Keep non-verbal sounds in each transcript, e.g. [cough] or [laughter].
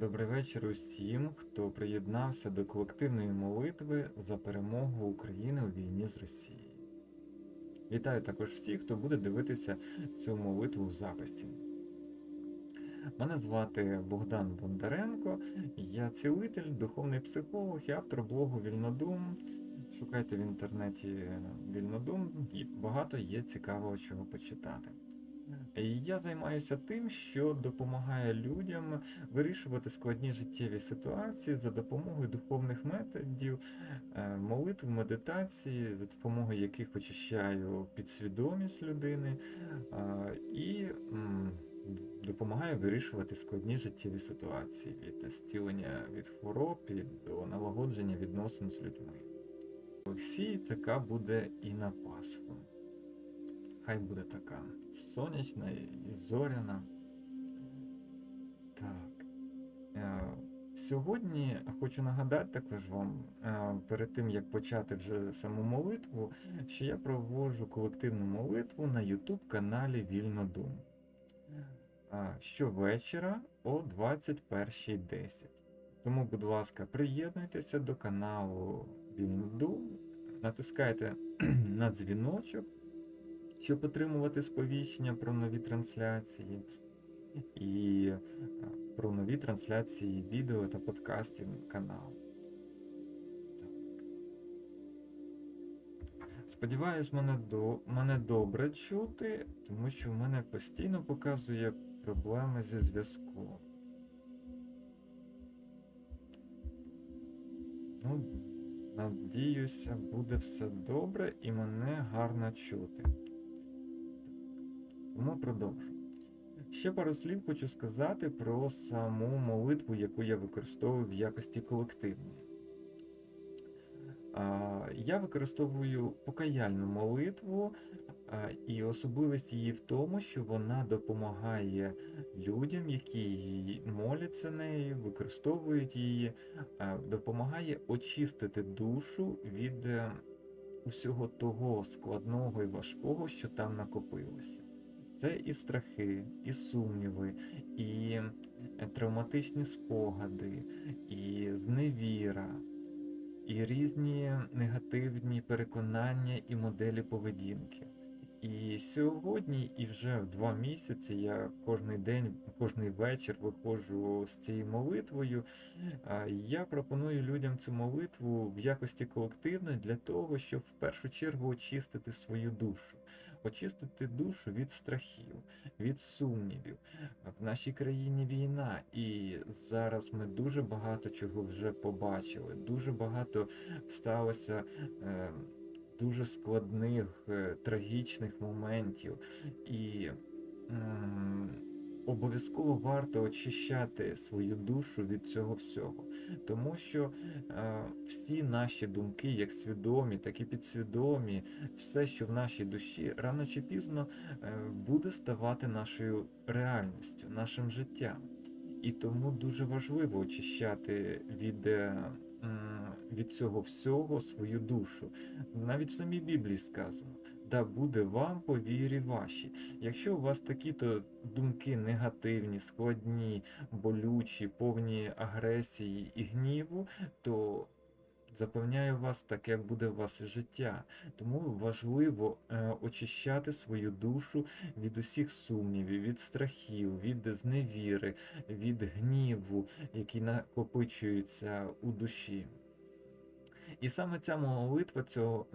Добрий вечір усім, хто приєднався до колективної молитви за перемогу України у війні з Росією. Вітаю також всіх, хто буде дивитися цю молитву в записі. Мене звати Богдан Бондаренко, я цілитель, духовний психолог і автор блогу Вільнодум. Шукайте в інтернеті Вільнодум, і багато є цікавого чого почитати. І я займаюся тим, що допомагає людям вирішувати складні життєві ситуації за допомогою духовних методів, е, молитв, медитації, за допомогою яких очищаю підсвідомість людини е, і допомагаю вирішувати складні життєві ситуації від зцілення від хвороб до налагодження відносин з людьми. Олексій така буде і на Пасху. Хай буде така сонячна і зоряна. Так. Е, Сьогодні хочу нагадати також вам, е, перед тим як почати вже саму молитву, що я проводжу колективну молитву на YouTube каналі Вільнодум. Щовечора о 21.10. Тому, будь ласка, приєднуйтеся до каналу Вільнодум, натискайте [clears throat] на дзвіночок щоб отримувати сповіщення про нові трансляції і е, про нові трансляції відео та подкастів каналу. Сподіваюсь, мене, до... мене добре чути, тому що в мене постійно показує проблеми зі зв'язком. Ну, надіюся, буде все добре і мене гарно чути. Тому продовжу. Ще пару слів хочу сказати про саму молитву, яку я використовую в якості колективної. Я використовую покаяльну молитву, і особливість її в тому, що вона допомагає людям, які моляться нею, використовують її, допомагає очистити душу від е, усього того складного і важкого, що там накопилося. Це і страхи, і сумніви, і е, травматичні спогади, і зневіра, і різні негативні переконання і моделі поведінки. І сьогодні, і вже в два місяці я кожний день, кожний вечір виходжу з цією молитвою. Я пропоную людям цю молитву в якості колективної для того, щоб в першу чергу очистити свою душу, очистити душу від страхів, від сумнівів. В нашій країні війна, і зараз ми дуже багато чого вже побачили, дуже багато сталося. Е, дуже складних, е, трагічних моментів. І м, обов'язково варто очищати свою душу від цього всього. Тому що е, всі наші думки, як свідомі, так і підсвідомі, все, що в нашій душі, рано чи пізно е, буде ставати нашою реальністю, нашим життям. І тому дуже важливо очищати від. Е, від цього всього свою душу. Навіть в самій Біблії сказано, да буде вам по вірі ваші. Якщо у вас такі-то думки негативні, складні, болючі, повні агресії і гніву, то Запевняю вас, таке буде вас життя. Тому важливо е, очищати свою душу від усіх сумнівів, від страхів, від зневіри, від гніву, які накопичуються у душі. І саме ця молитва цього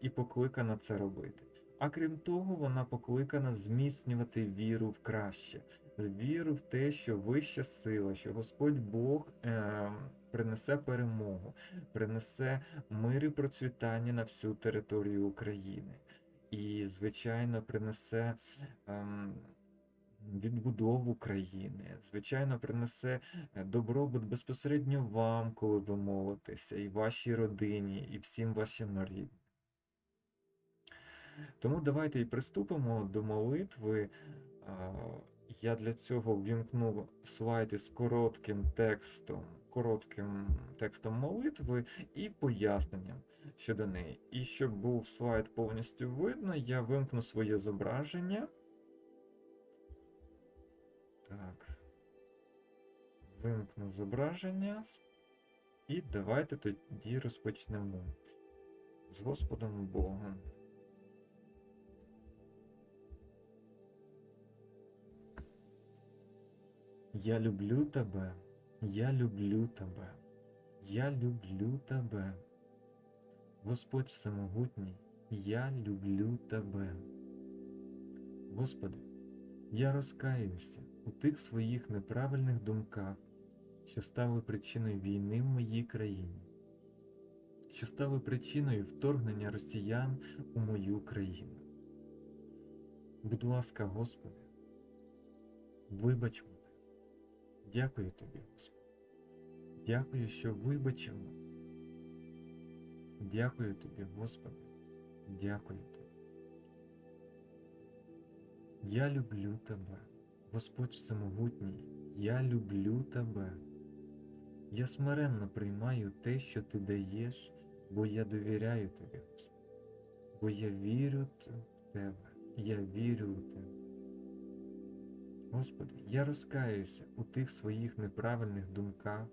і покликана це робити. А крім того, вона покликана зміцнювати віру в краще, віру в те, що вища сила, що Господь Бог е, принесе перемогу, принесе мир і процвітання на всю територію України. І, звичайно, принесе. Е, відбудову країни, звичайно, принесе е, добробут безпосередньо вам, коли ви молитеся, і вашій родині, і всім вашим рідним. Тому давайте і приступимо до молитви. Я для цього ввімкну слайд із коротким текстом, коротким текстом молитви і поясненням щодо неї. І щоб був слайд повністю видно, я вимкну своє зображення. Так. Вимкну зображення. І давайте тоді розпочнемо. З Господом Богом. Я люблю тебе, я люблю тебе, я люблю тебе. Господь Всемогутній, я люблю тебе. Господи, я розкаюся у тих своїх неправильних думках, що стали причиною війни в моїй країні, що стали причиною вторгнення росіян у мою країну. Будь ласка, Господи, вибач мене. Дякую тобі, Господи. Дякую, що вибачив мене. Дякую тобі, Господи. Дякую тобі. Я люблю тебе, Господь Всемогутній, я люблю тебе. Я смиренно приймаю те, що ти даєш, бо я довіряю тобі, Бо я вірю в тебе, я вірю у тебе. Господи, я розкаюся у тих своїх неправильних думках,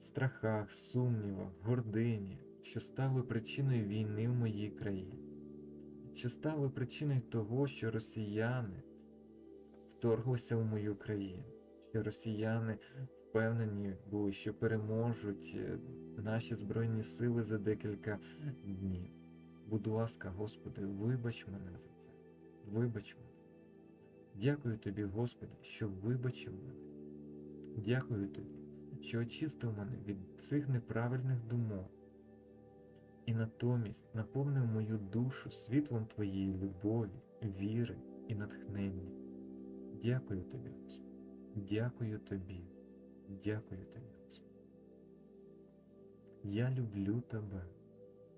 страхах, сумнівах, гордині, що стали причиною війни в моїй країні, що стали причиною того, що росіяни вторглися в мою країну, що росіяни впевнені були, що переможуть е, наші Збройні сили за декілька днів. Будь ласка, Господи, вибач мене за це. Вибач мене. Дякую тобі, Господи, що вибачив мене. Дякую тобі, що очистив мене від цих неправильних думок і натомість наповнив мою душу світлом Твоєї любові, віри і натхнення. Дякую тобі, Господи. Дякую тобі. Дякую тобі, Господи. Я люблю тебе.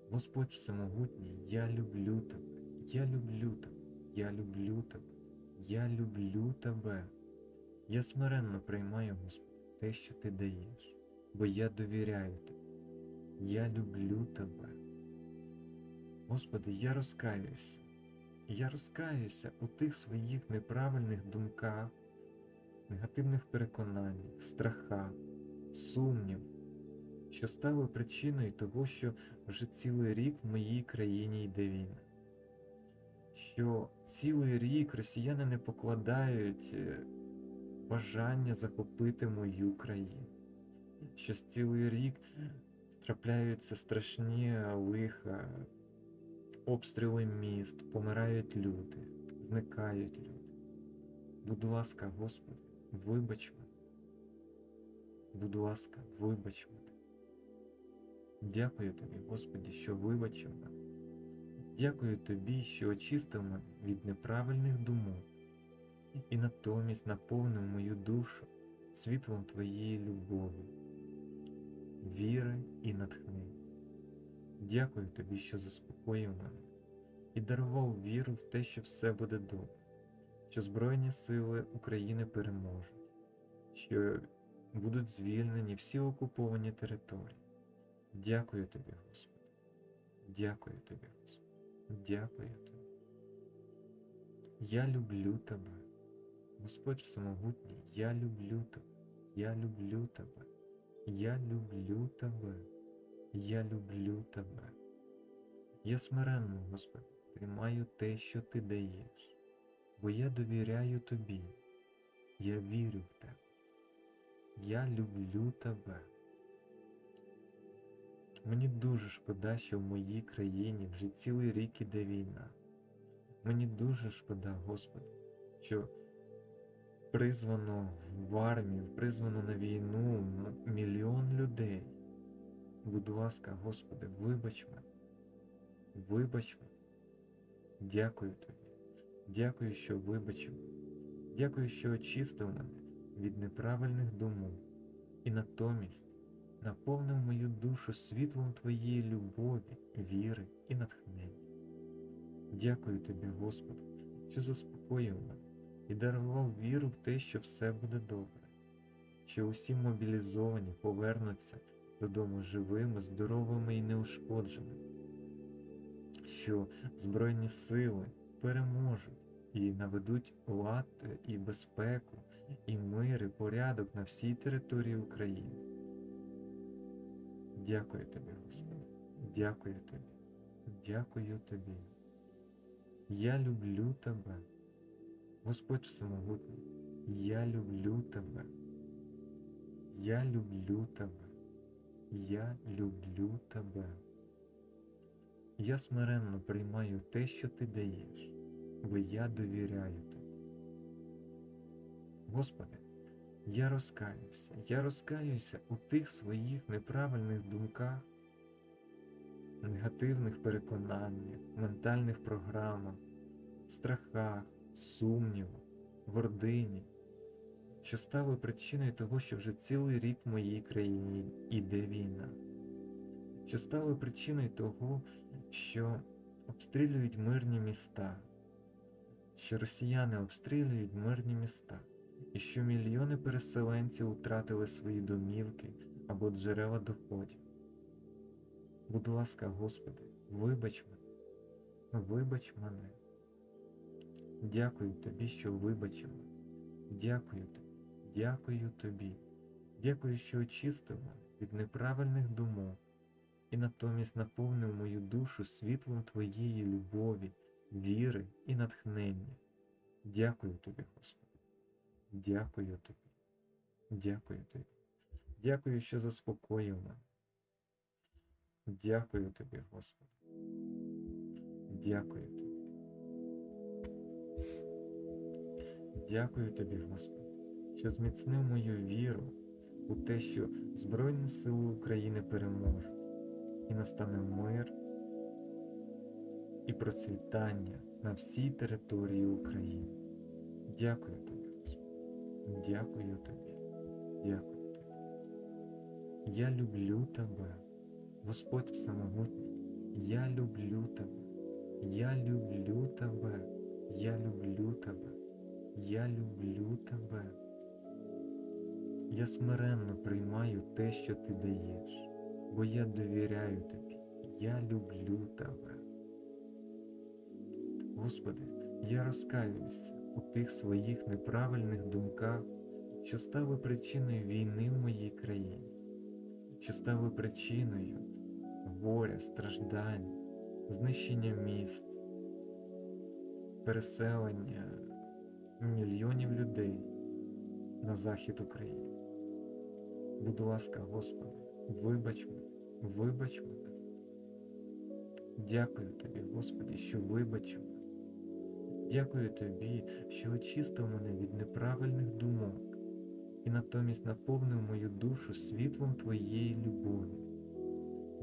Господь Всемогутній, я люблю тебе. Я люблю тебе. Я люблю тебе. Я люблю тебе. Я смиренно приймаю, Господи, те, що ти даєш, бо я довіряю тобі. Я люблю тебе. Господи, я розкаюся. Я розкаюся у тих своїх неправильних думках, негативних переконаннях, страхах, сумнів, що стали причиною того, що вже цілий рік в моїй країні йде війна що цілий рік росіяни не покладають е, бажання захопити мою країну, що цілий рік трапляються страшні лиха, обстріли міст, помирають люди, зникають люди. Будь ласка, Господи, вибач мене. Будь ласка, вибач мене. Дякую тобі, Господі, що вибачив мене. Дякую тобі, що очистив мене від неправильних думок і натомість наповнив мою душу світлом Твоєї любові, віри і натхнення. Дякую тобі, що заспокоїв мене і дарував віру в те, що все буде добре, що Збройні сили України переможуть, що будуть звільнені всі окуповані території. Дякую тобі, Господи. Дякую тобі, Господи. Дякую тобі. Я люблю тебе. Господь Всемогутній, я люблю тебе. Я люблю тебе. Я люблю тебе. Я люблю тебе. Я смиренно, Господи, приймаю те, що Ти даєш, бо я довіряю Тобі. Я вірю в Тебе. Я люблю Тебе. Мені дуже шкода, що в моїй країні вже цілий рік іде війна. Мені дуже шкода, Господи, що призвано в армію, призвано на війну мільйон людей. Будь ласка, Господи, вибач мене. Вибач мене. Дякую Тобі. Дякую, що вибачив. Дякую, що очистив мене від неправильних думок і натомість наповнив мою душу світлом Твоєї любові, віри і натхнення. Дякую Тобі, Господи, що заспокоїв мене і дарував віру в те, що все буде добре, що усі мобілізовані повернуться додому живими, здоровими і неушкодженими, що Збройні сили переможуть і наведуть лад і безпеку, і мир, і порядок на всій території України. Дякую тобі, Господи. Дякую тобі. Дякую тобі. Я люблю тебе. Господь Всемогутній, я люблю тебе. Я люблю тебе. Я люблю тебе. Я смиренно приймаю те, що ти даєш, бо я довіряю тобі. Господи, я розкаюся, я розкаюся у тих своїх неправильних думках, негативних переконаннях, ментальних програмах, страхах, сумнівах, гордині, що стали причиною того, що вже цілий рік в моїй країні іде війна, що стали причиною того, що обстрілюють мирні міста, що росіяни обстрілюють мирні міста, і що мільйони переселенців втратили свої домівки або джерела доходів. Будь ласка, Господи, вибач мене, вибач мене. Дякую тобі, що вибачив. Дякую тобі, дякую тобі. Дякую, що очистив мене від неправильних думок і натомість наповнив мою душу світлом Твоєї любові, віри і натхнення. Дякую тобі, Господи. Дякую тобі. Дякую тобі. Дякую, що заспокоїв мене. Дякую тобі, Господи. Дякую тобі. Дякую тобі, Господи, що зміцнив мою віру у те, що Збройні Сили України переможуть, і настане мир і процвітання на всій території України. Дякую тобі, Господи. Дякую тобі. Дякую тобі. Я люблю тебе, Господь Всемогутній. Я люблю тебе. Я люблю тебе. Я люблю тебе. Я люблю тебе. Я смиренно приймаю те, що ти даєш, бо я довіряю тобі. Я люблю тебе. Господи, я розкаюся у тих своїх неправильних думках, що стали причиною війни в моїй країні, що стали причиною горя, страждань, знищення міст, переселення мільйонів людей на захід України. Будь ласка, Господи, вибач мене, вибач мене. Дякую Тобі, Господи, що вибачив мене. Дякую Тобі, що очистив мене від неправильних думок і натомість наповнив мою душу світлом Твоєї любові,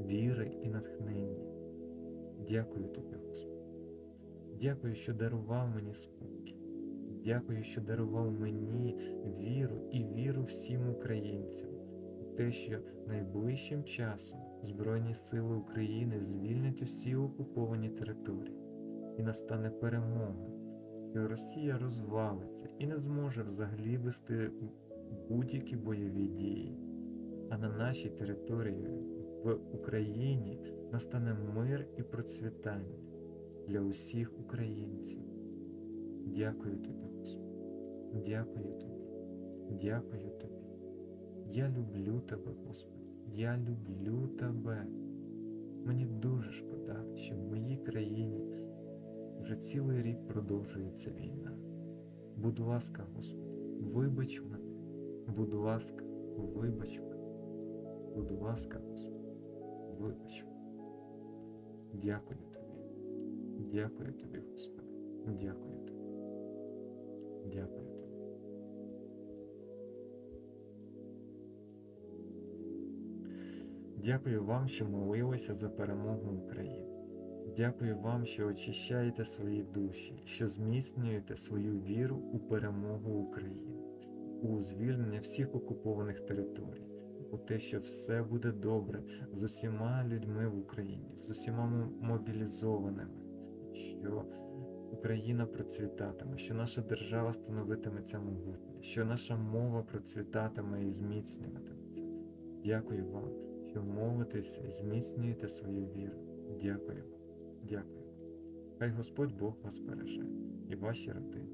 віри і натхнення. Дякую Тобі, Господи. Дякую, що дарував мені спокій. Дякую, що дарував мені віру і віру всім українцям те, що найближчим часом Збройні Сили України звільнять усі окуповані території і настане перемога, і Росія розвалиться і не зможе взагалі вести будь-які бойові дії. А на нашій території в Україні настане мир і процвітання для усіх українців. Дякую тобі, Господи. Дякую тобі. Дякую тобі. Я люблю тебе, Господи. Я люблю тебе. Мені дуже шкода, що в моїй країні вже цілий рік продовжується війна. Будь ласка, Господи, вибач мене. Будь ласка, вибач мене. Будь ласка, Господи, вибач мене. Дякую тобі. Дякую тобі, Господи. Дякую тобі. Дякую Дякую вам, що молилися за перемогу України. Дякую вам, що очищаєте свої душі, що зміцнюєте свою віру у перемогу України, у звільнення всіх окупованих територій, у те, що все буде добре з усіма людьми в Україні, з усіма мобілізованими, що Україна процвітатиме, що наша держава становитиметься могутня, що наша мова процвітатиме і зміцнюватиметься. Дякую вам, молитеся і зміцнюєте свою віру. Дякую. Дякую. Хай Господь Бог вас береже. і ваші родини.